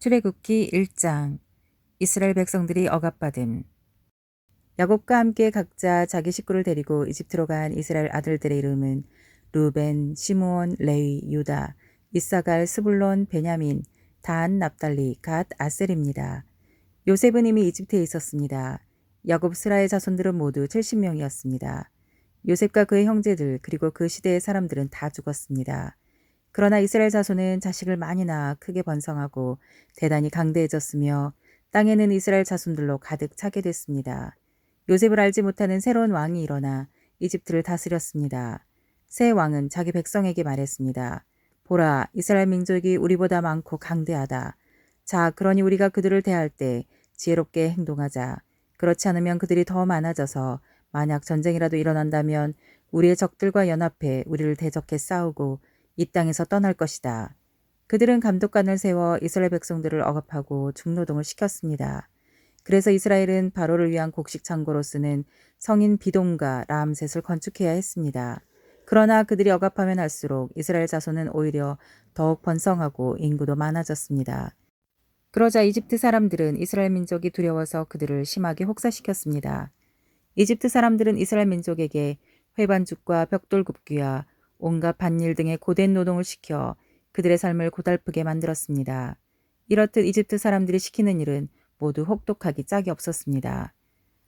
출애굽기 1장 이스라엘 백성들이 억압받음 야곱과 함께 각자 자기 식구를 데리고 이집트로 간 이스라엘 아들들의 이름은 루벤, 시므온, 레위, 유다, 이사갈, 스불론, 베냐민, 단, 납달리, 갓, 아셀입니다. 요셉은 이미 이집트에 있었습니다. 야곱 스라의 자손들은 모두 70명이었습니다. 요셉과 그의 형제들 그리고 그 시대의 사람들은 다 죽었습니다. 그러나 이스라엘 자손은 자식을 많이 낳아 크게 번성하고 대단히 강대해졌으며 땅에는 이스라엘 자손들로 가득 차게 됐습니다. 요셉을 알지 못하는 새로운 왕이 일어나 이집트를 다스렸습니다. 새 왕은 자기 백성에게 말했습니다. 보라, 이스라엘 민족이 우리보다 많고 강대하다. 자, 그러니 우리가 그들을 대할 때 지혜롭게 행동하자. 그렇지 않으면 그들이 더 많아져서 만약 전쟁이라도 일어난다면 우리의 적들과 연합해 우리를 대적해 싸우고 이 땅에서 떠날 것이다. 그들은 감독관을 세워 이스라엘 백성들을 억압하고 중노동을 시켰습니다. 그래서 이스라엘은 바로를 위한 곡식 창고로 쓰는 성인 비동과 라암셋을 건축해야 했습니다. 그러나 그들이 억압하면 할수록 이스라엘 자손은 오히려 더욱 번성하고 인구도 많아졌습니다. 그러자 이집트 사람들은 이스라엘 민족이 두려워서 그들을 심하게 혹사시켰습니다. 이집트 사람들은 이스라엘 민족에게 회반죽과 벽돌 굽기와 온갖 밭일 등의 고된 노동을 시켜 그들의 삶을 고달프게 만들었습니다. 이렇듯 이집트 사람들이 시키는 일은 모두 혹독하기 짝이 없었습니다.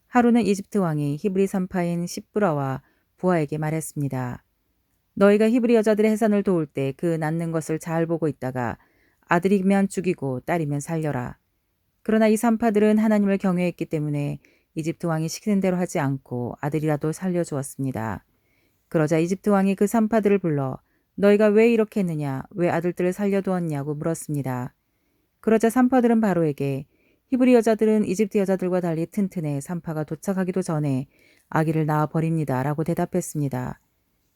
하루는 이집트 왕이 히브리 산파인 시브라와 부하에게 말했습니다. 너희가 히브리 여자들의 해산을 도울 때 그 낳는 것을 잘 보고 있다가 아들이면 죽이고 딸이면 살려라. 그러나 이 산파들은 하나님을 경외했기 때문에 이집트 왕이 시키는 대로 하지 않고 아들이라도 살려주었습니다. 그러자 이집트 왕이 그 산파들을 불러 너희가 왜 이렇게 했느냐 왜 아들들을 살려두었냐고 물었습니다. 그러자 산파들은 바로에게 히브리 여자들은 이집트 여자들과 달리 튼튼해 산파가 도착하기도 전에 아기를 낳아 버립니다. 라고 대답했습니다.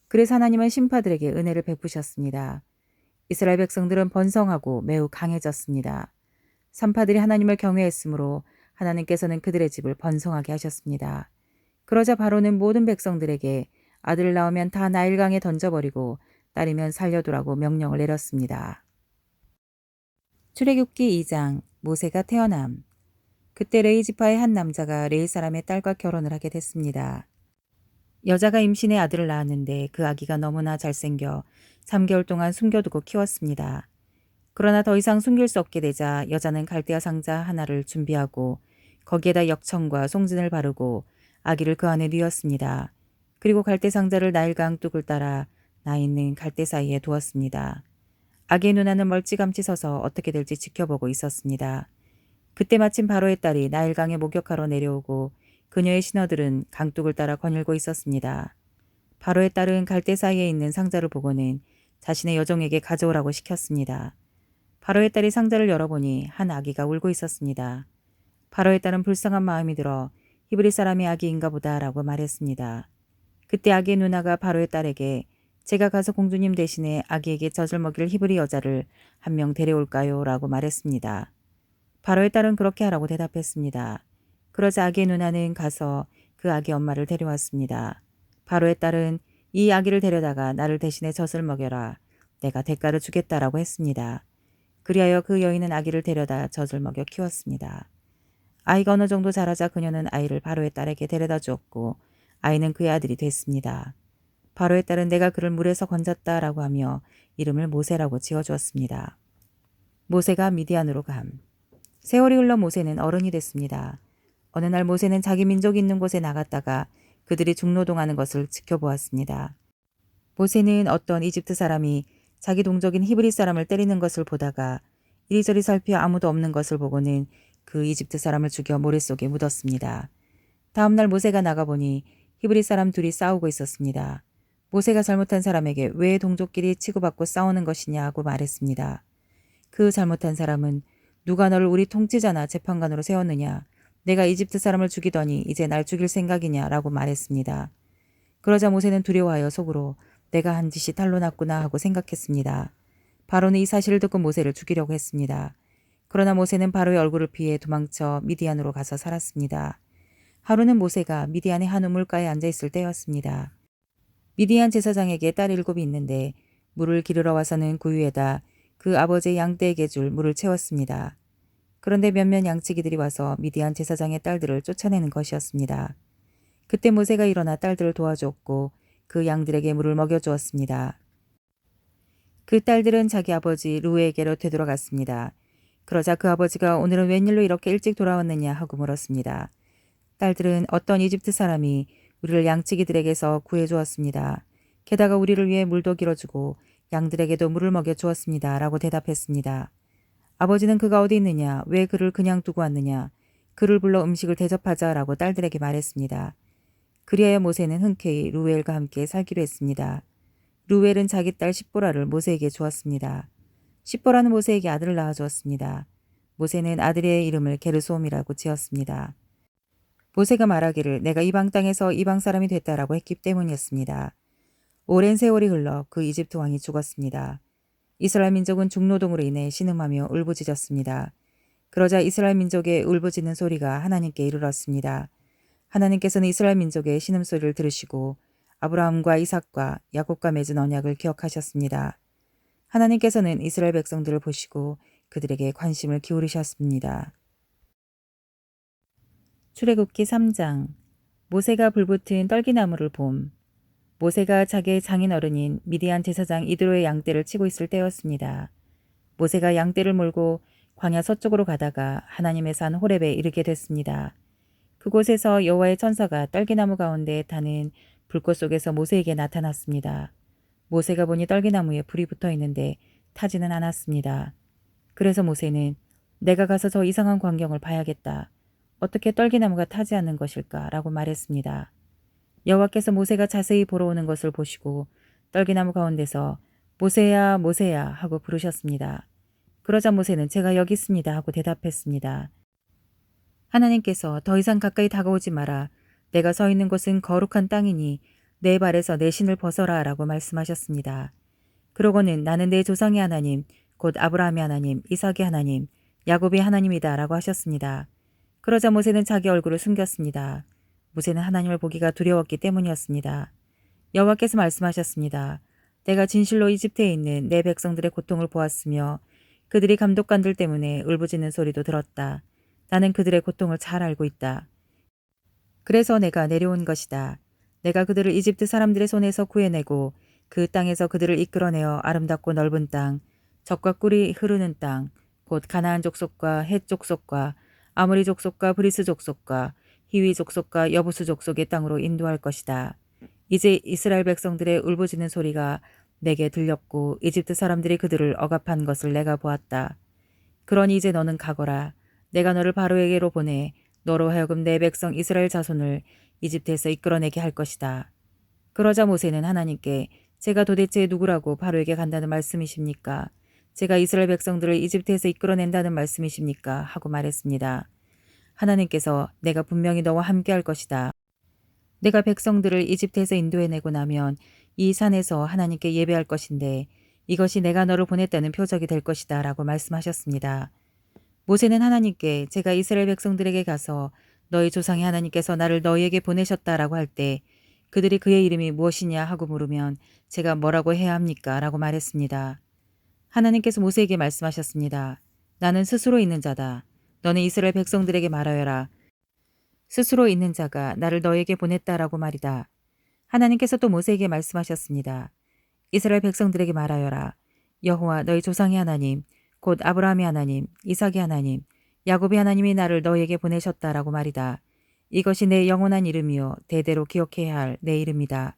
그래서 하나님은 신파들에게 은혜를 베푸셨습니다. 이스라엘 백성들은 번성하고 매우 강해졌습니다. 산파들이 하나님을 경외했으므로 하나님께서는 그들의 집을 번성하게 하셨습니다. 그러자 바로는 모든 백성들에게 아들을 낳으면 다 나일강에 던져버리고 딸이면 살려두라고 명령을 내렸습니다. 출애굽기 2장 모세가 태어남 그때 레이 지파의 한 남자가 레이 사람의 딸과 결혼을 하게 됐습니다. 여자가 임신의 아들을 낳았는데 그 아기가 너무나 잘생겨 3개월 동안 숨겨두고 키웠습니다. 그러나 더 이상 숨길 수 없게 되자 여자는 갈대아 상자 하나를 준비하고 거기에다 역청과 송진을 바르고 아기를 그 안에 뉘었습니다. 그리고 갈대 상자를 나일강 뚝을 따라 나 있는 갈대 사이에 두었습니다. 아기의 누나는 멀찌감치 서서 어떻게 될지 지켜보고 있었습니다. 그때 마침 바로의 딸이 나일강에 목욕하러 내려오고 그녀의 신하들은 강둑을 따라 거닐고 있었습니다. 바로의 딸은 갈대 사이에 있는 상자를 보고는 자신의 여종에게 가져오라고 시켰습니다. 바로의 딸이 상자를 열어보니 한 아기가 울고 있었습니다. 바로의 딸은 불쌍한 마음이 들어 히브리 사람의 아기인가 보다라고 말했습니다. 그때 아기의 누나가 바로의 딸에게 제가 가서 공주님 대신에 아기에게 젖을 먹일 히브리 여자를 한 명 데려올까요? 라고 말했습니다. 바로의 딸은 그렇게 하라고 대답했습니다. 그러자 아기의 누나는 가서 그 아기 엄마를 데려왔습니다. 바로의 딸은 이 아기를 데려다가 나를 대신에 젖을 먹여라. 내가 대가를 주겠다라고 했습니다. 그리하여 그 여인은 아기를 데려다 젖을 먹여 키웠습니다. 아이가 어느 정도 자라자 그녀는 아이를 바로의 딸에게 데려다 주었고 아이는 그의 아들이 됐습니다. 바로의 딸은 내가 그를 물에서 건졌다라고 하며 이름을 모세라고 지어주었습니다. 모세가 미디안으로 감. 세월이 흘러 모세는 어른이 됐습니다. 어느 날 모세는 자기 민족이 있는 곳에 나갔다가 그들이 중노동하는 것을 지켜보았습니다. 모세는 어떤 이집트 사람이 자기 동족인 히브리 사람을 때리는 것을 보다가 이리저리 살펴 아무도 없는 것을 보고는 그 이집트 사람을 죽여 모래 속에 묻었습니다. 다음날 모세가 나가보니 히브리 사람 둘이 싸우고 있었습니다. 모세가 잘못한 사람에게 왜 동족끼리 치고받고 싸우는 것이냐 고 말했습니다. 그 잘못한 사람은 누가 너를 우리 통치자나 재판관으로 세웠느냐. 내가 이집트 사람을 죽이더니 이제 날 죽일 생각이냐 라고 말했습니다. 그러자 모세는 두려워하여 속으로 내가 한 짓이 탈로 났구나 하고 생각했습니다. 바로는 이 사실을 듣고 모세를 죽이려고 했습니다. 그러나 모세는 바로의 얼굴을 피해 도망쳐 미디안으로 가서 살았습니다. 하루는 모세가 미디안의 한 우물가에 앉아 있을 때였습니다. 미디안 제사장에게 딸 일곱이 있는데 물을 기르러 와서는 구유에다 그 아버지의 양떼에게 줄 물을 채웠습니다. 그런데 몇몇 양치기들이 와서 미디안 제사장의 딸들을 쫓아내는 것이었습니다. 그때 모세가 일어나 딸들을 도와주었고 그 양들에게 물을 먹여주었습니다. 그 딸들은 자기 아버지 루에게로 되돌아갔습니다. 그러자 그 아버지가 오늘은 웬일로 이렇게 일찍 돌아왔느냐 하고 물었습니다. 딸들은 어떤 이집트 사람이 우리를 양치기들에게서 구해주었습니다. 게다가 우리를 위해 물도 길어주고 양들에게도 물을 먹여 주었습니다. 라고 대답했습니다. 아버지는 그가 어디 있느냐? 왜 그를 그냥 두고 왔느냐? 그를 불러 음식을 대접하자 라고 딸들에게 말했습니다. 그리하여 모세는 흔쾌히 루엘과 함께 살기로 했습니다. 루엘은 자기 딸 십보라를 모세에게 주었습니다. 십보라는 모세에게 아들을 낳아 주었습니다. 모세는 아들의 이름을 게르솜이라고 지었습니다. 모세가 말하기를 내가 이방 땅에서 이방 사람이 됐다라고 했기 때문이었습니다. 오랜 세월이 흘러 그 이집트 왕이 죽었습니다. 이스라엘 민족은 중노동으로 인해 신음하며 울부짖었습니다. 그러자 이스라엘 민족의 울부짖는 소리가 하나님께 이르렀습니다. 하나님께서는 이스라엘 민족의 신음 소리를 들으시고 아브라함과 이삭과 야곱과 맺은 언약을 기억하셨습니다. 하나님께서는 이스라엘 백성들을 보시고 그들에게 관심을 기울이셨습니다. 출애굽기 3장 모세가 불붙은 떨기나무를 봄 모세가 자기의 장인 어른인 미디안 제사장 이드로의 양떼를 치고 있을 때였습니다. 모세가 양떼를 몰고 광야 서쪽으로 가다가 하나님의 산 호렙에 이르게 됐습니다. 그곳에서 여호와의 천사가 떨기나무 가운데 타는 불꽃 속에서 모세에게 나타났습니다. 모세가 보니 떨기나무에 불이 붙어 있는데 타지는 않았습니다. 그래서 모세는 내가 가서 저 이상한 광경을 봐야겠다. 어떻게 떨기나무가 타지 않는 것일까? 라고 말했습니다. 여호와께서 모세가 자세히 보러 오는 것을 보시고 떨기나무 가운데서 모세야 모세야 하고 부르셨습니다. 그러자 모세는 제가 여기 있습니다 하고 대답했습니다. 하나님께서 더 이상 가까이 다가오지 마라. 내가 서 있는 곳은 거룩한 땅이니 내 발에서 내 신을 벗어라 라고 말씀하셨습니다. 그러고는 나는 내 조상의 하나님, 곧 아브라함의 하나님, 이삭의 하나님, 야곱의 하나님이다 라고 하셨습니다. 그러자 모세는 자기 얼굴을 숨겼습니다. 모세는 하나님을 보기가 두려웠기 때문이었습니다. 여호와께서 말씀하셨습니다. 내가 진실로 이집트에 있는 내 백성들의 고통을 보았으며 그들이 감독관들 때문에 울부짖는 소리도 들었다. 나는 그들의 고통을 잘 알고 있다. 그래서 내가 내려온 것이다. 내가 그들을 이집트 사람들의 손에서 구해내고 그 땅에서 그들을 이끌어내어 아름답고 넓은 땅, 적과 꿀이 흐르는 땅, 곧 가나안 족속과 헷 족속과 아무리 족속과 브리스 족속과 히위 족속과 여부수 족속의 땅으로 인도할 것이다. 이제 이스라엘 백성들의 울부짖는 소리가 내게 들렸고 이집트 사람들이 그들을 억압한 것을 내가 보았다. 그러니 이제 너는 가거라. 내가 너를 바로에게로 보내 너로 하여금 내 백성 이스라엘 자손을 이집트에서 이끌어내게 할 것이다. 그러자 모세는 하나님께 제가 도대체 누구라고 바로에게 간다는 말씀이십니까? 제가 이스라엘 백성들을 이집트에서 이끌어낸다는 말씀이십니까? 하고 말했습니다. 하나님께서 내가 분명히 너와 함께 할 것이다. 내가 백성들을 이집트에서 인도해내고 나면 이 산에서 하나님께 예배할 것인데 이것이 내가 너를 보냈다는 표적이 될 것이다 라고 말씀하셨습니다. 모세는 하나님께 제가 이스라엘 백성들에게 가서 너희 조상의 하나님께서 나를 너희에게 보내셨다라고 할 때 그들이 그의 이름이 무엇이냐 하고 물으면 제가 뭐라고 해야 합니까? 라고 말했습니다. 하나님께서 모세에게 말씀하셨습니다. 나는 스스로 있는 자다. 너는 이스라엘 백성들에게 말하여라. 스스로 있는 자가 나를 너에게 보냈다라고 말이다. 하나님께서 또 모세에게 말씀하셨습니다. 이스라엘 백성들에게 말하여라. 여호와 너희 조상의 하나님, 곧 아브라함의 하나님, 이삭의 하나님, 야곱의 하나님이 나를 너에게 보내셨다라고 말이다. 이것이 내 영원한 이름이요 대대로 기억해야 할 내 이름이다.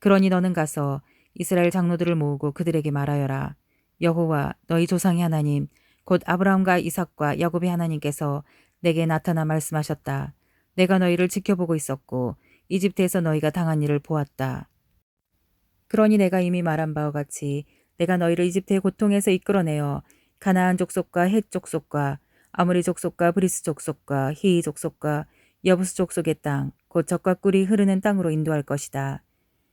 그러니 너는 가서 이스라엘 장로들을 모으고 그들에게 말하여라. 여호와 너희 조상의 하나님, 곧 아브라함과 이삭과 야곱의 하나님께서 내게 나타나 말씀하셨다. 내가 너희를 지켜보고 있었고 이집트에서 너희가 당한 일을 보았다. 그러니 내가 이미 말한 바와 같이 내가 너희를 이집트의 고통에서 이끌어내어 가나안 족속과 헷 족속과 아무리 족속과 브리스 족속과 히이 족속과 여부스 족속의 땅, 곧 적과 꿀이 흐르는 땅으로 인도할 것이다.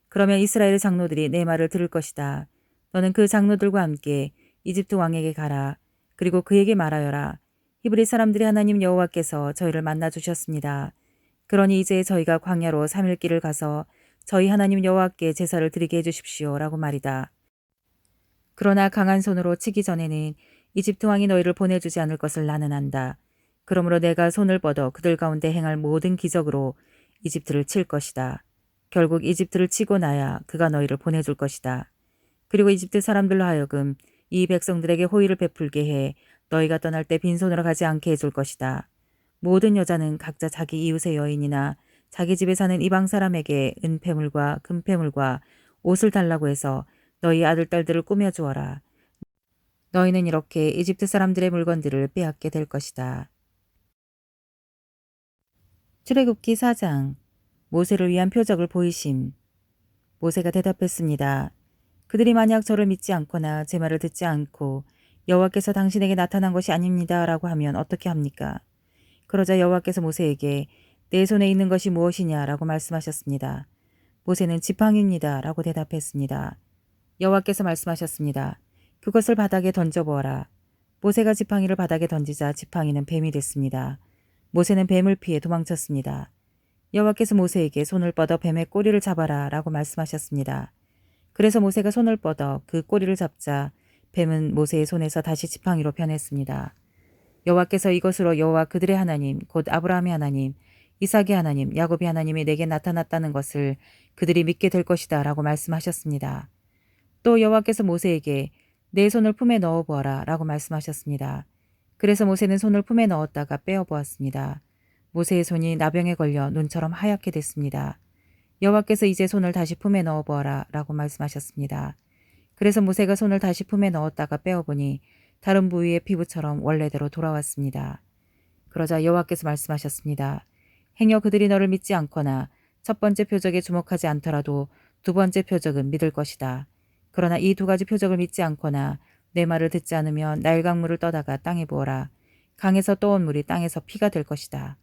그러면 이스라엘 장로들이 내 말을 들을 것이다. 너는 그 장로들과 함께 이집트 왕에게 가라. 그리고 그에게 말하여라. 히브리 사람들이 하나님 여호와께서 저희를 만나 주셨습니다. 그러니 이제 저희가 광야로 3일 길을 가서 저희 하나님 여호와께 제사를 드리게 해 주십시오라고 말이다. 그러나 강한 손으로 치기 전에는 이집트 왕이 너희를 보내주지 않을 것을 나는 안다. 그러므로 내가 손을 뻗어 그들 가운데 행할 모든 기적으로 이집트를 칠 것이다. 결국 이집트를 치고 나야 그가 너희를 보내줄 것이다. 그리고 이집트 사람들로 하여금 이 백성들에게 호의를 베풀게 해 너희가 떠날 때 빈손으로 가지 않게 해줄 것이다. 모든 여자는 각자 자기 이웃의 여인이나 자기 집에 사는 이방 사람에게 은폐물과 금폐물과 옷을 달라고 해서 너희 아들 딸들을 꾸며 주어라. 너희는 이렇게 이집트 사람들의 물건들을 빼앗게 될 것이다. 출애굽기 4장 모세를 위한 표적을 보이심 모세가 대답했습니다. 그들이 만약 저를 믿지 않거나 제 말을 듣지 않고 여호와께서 당신에게 나타난 것이 아닙니다라고 하면 어떻게 합니까? 그러자 여호와께서 모세에게 내 손에 있는 것이 무엇이냐라고 말씀하셨습니다. 모세는 지팡이입니다라고 대답했습니다. 여호와께서 말씀하셨습니다. 그것을 바닥에 던져보아라. 모세가 지팡이를 바닥에 던지자 지팡이는 뱀이 됐습니다. 모세는 뱀을 피해 도망쳤습니다. 여호와께서 모세에게 손을 뻗어 뱀의 꼬리를 잡아라 라고 말씀하셨습니다. 그래서 모세가 손을 뻗어 그 꼬리를 잡자 뱀은 모세의 손에서 다시 지팡이로 변했습니다. 여호와께서 이것으로 여호와 그들의 하나님 곧 아브라함의 하나님 이삭의 하나님 야곱의 하나님이 내게 나타났다는 것을 그들이 믿게 될 것이다 라고 말씀하셨습니다. 또 여호와께서 모세에게 내 손을 품에 넣어 보아라 라고 말씀하셨습니다. 그래서 모세는 손을 품에 넣었다가 빼어 보았습니다. 모세의 손이 나병에 걸려 눈처럼 하얗게 됐습니다. 여호와께서 이제 손을 다시 품에 넣어 보아라 라고 말씀하셨습니다. 그래서 모세가 손을 다시 품에 넣었다가 빼어보니 다른 부위의 피부처럼 원래대로 돌아왔습니다. 그러자 여호와께서 말씀하셨습니다. 행여 그들이 너를 믿지 않거나 첫 번째 표적에 주목하지 않더라도 두 번째 표적은 믿을 것이다. 그러나 이 두 가지 표적을 믿지 않거나 내 말을 듣지 않으면 날강물을 떠다가 땅에 부어라. 강에서 떠온 물이 땅에서 피가 될 것이다.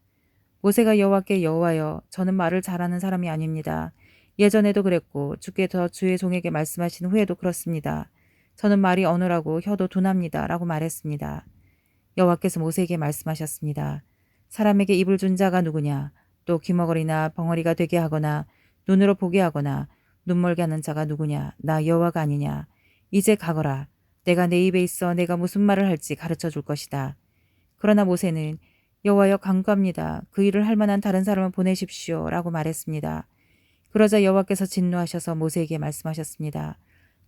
모세가 여호와께 여호와여 저는 말을 잘하는 사람이 아닙니다. 예전에도 그랬고 주께서 주의 종에게 말씀하신 후에도 그렇습니다. 저는 말이 어느라고 혀도 둔합니다. 라고 말했습니다. 여호와께서 모세에게 말씀하셨습니다. 사람에게 입을 준 자가 누구냐? 또 귀머거리나 벙어리가 되게 하거나 눈으로 보게 하거나 눈멀게 하는 자가 누구냐? 나 여호와가 아니냐? 이제 가거라. 내가 내 입에 있어 내가 무슨 말을 할지 가르쳐 줄 것이다. 그러나 모세는 여호와여 간구합니다. 그 일을 할 만한 다른 사람을 보내십시오. 라고 말했습니다. 그러자 여호와께서 진노하셔서 모세에게 말씀하셨습니다.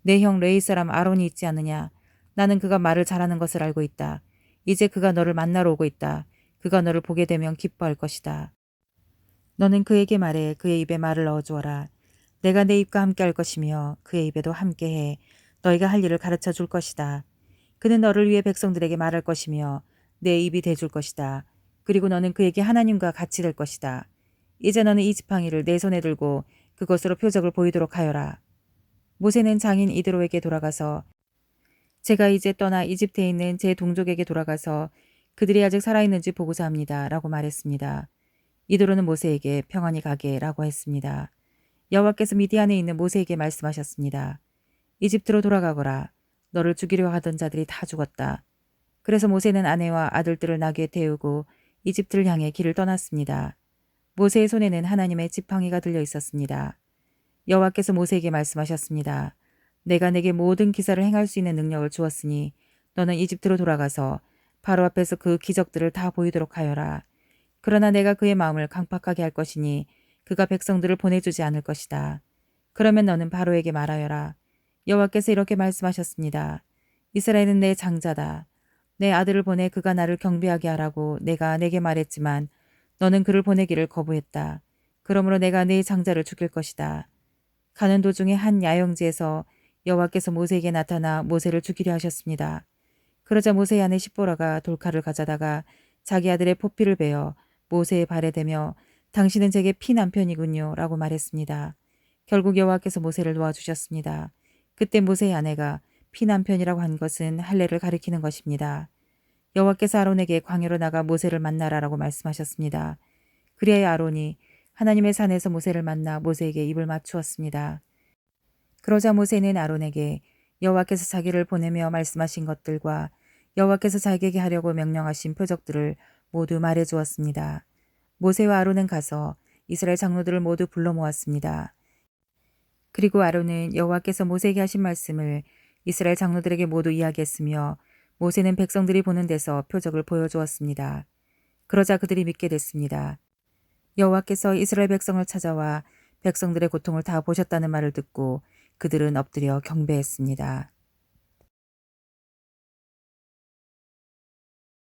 내 형 레이 사람 아론이 있지 않느냐? 나는 그가 말을 잘하는 것을 알고 있다. 이제 그가 너를 만나러 오고 있다. 그가 너를 보게 되면 기뻐할 것이다. 너는 그에게 말해 그의 입에 말을 넣어주어라. 내가 내 입과 함께 할 것이며 그의 입에도 함께해 너희가 할 일을 가르쳐 줄 것이다. 그는 너를 위해 백성들에게 말할 것이며 내 입이 돼줄 것이다. 그리고 너는 그에게 하나님과 같이 될 것이다. 이제 너는 이 지팡이를 내 손에 들고 그것으로 표적을 보이도록 하여라. 모세는 장인 이드로에게 돌아가서 제가 이제 떠나 이집트에 있는 제 동족에게 돌아가서 그들이 아직 살아있는지 보고자 합니다. 라고 말했습니다. 이드로는 모세에게 평안히 가게 라고 했습니다. 여호와께서 미디안에 있는 모세에게 말씀하셨습니다. 이집트로 돌아가거라. 너를 죽이려 하던 자들이 다 죽었다. 그래서 모세는 아내와 아들들을 나귀에 태우고 이집트를 향해 길을 떠났습니다. 모세의 손에는 하나님의 지팡이가 들려 있었습니다. 여호와께서 모세에게 말씀하셨습니다. 내가 내게 모든 기사를 행할 수 있는 능력을 주었으니 너는 이집트로 돌아가서 바로 앞에서 그 기적들을 다 보이도록 하여라. 그러나 내가 그의 마음을 강팍하게 할 것이니 그가 백성들을 보내주지 않을 것이다. 그러면 너는 바로에게 말하여라. 여호와께서 이렇게 말씀하셨습니다. 이스라엘은 내 장자다. 내 아들을 보내 그가 나를 경배하게 하라고 내가 내게 말했지만 너는 그를 보내기를 거부했다. 그러므로 내가 네 장자를 죽일 것이다. 가는 도중에 한 야영지에서 여호와께서 모세에게 나타나 모세를 죽이려 하셨습니다. 그러자 모세의 아내 십보라가 돌칼을 가져다가 자기 아들의 포피를 베어 모세의 발에 대며 당신은 제게 피 남편이군요 라고 말했습니다. 결국 여호와께서 모세를 놓아주셨습니다. 그때 모세의 아내가 피 남편이라고 한 것은 할례를 가리키는 것입니다. 여호와께서 아론에게 광야로 나가 모세를 만나라라고 말씀하셨습니다. 그리하여 아론이 하나님의 산에서 모세를 만나 모세에게 입을 맞추었습니다. 그러자 모세는 아론에게 여호와께서 자기를 보내며 말씀하신 것들과 여호와께서 자기에게 하려고 명령하신 표적들을 모두 말해 주었습니다. 모세와 아론은 가서 이스라엘 장로들을 모두 불러 모았습니다. 그리고 아론은 여호와께서 모세에게 하신 말씀을 이스라엘 장로들에게 모두 이야기했으며 모세는 백성들이 보는 데서 표적을 보여주었습니다. 그러자 그들이 믿게 됐습니다. 여호와께서 이스라엘 백성을 찾아와 백성들의 고통을 다 보셨다는 말을 듣고 그들은 엎드려 경배했습니다.